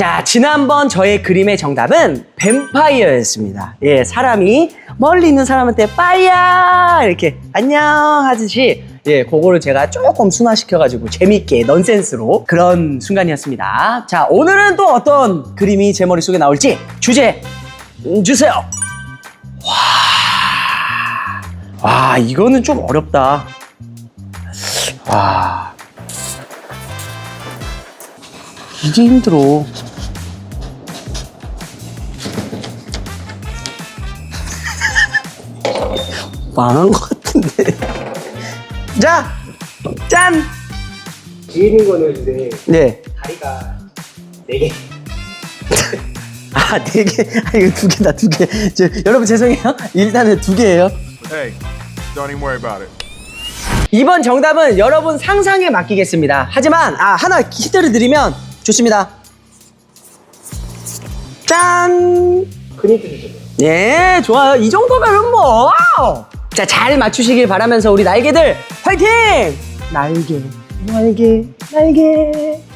자, 지난번 저의 그림의 정답은 뱀파이어였습니다. 예, 사람이 멀리 있는 사람한테 빠이야! 이렇게 안녕 하듯이 예, 그거를 제가 조금 순화시켜가지고 재밌게 넌센스로 그런 순간이었습니다. 자, 오늘은 또 어떤 그림이 제 머릿속에 나올지 주제 음, 주세요. 와, 와, 이거는 좀 어렵다. 와, 이게 힘들어. 망한 것 같은데. 자, 짠. 뒤에 있는 거는 근데 네. 다리가 네 개. 아, 네 개. 아, 이거 두 개다, 두 개. 저, 여러분 죄송해요. 일단은 두 개예요. Hey, don't even worry about it. 이번 정답은 여러분 상상에 맡기겠습니다. 하지만 아 하나 힌트를 드리면 좋습니다. 짠. 큰 힌트 주세요. 예, 좋아요. 이 정도면 뭐. 자, 잘 맞추시길 바라면서 우리 날개들 화이팅! 날개, 날개, 날개.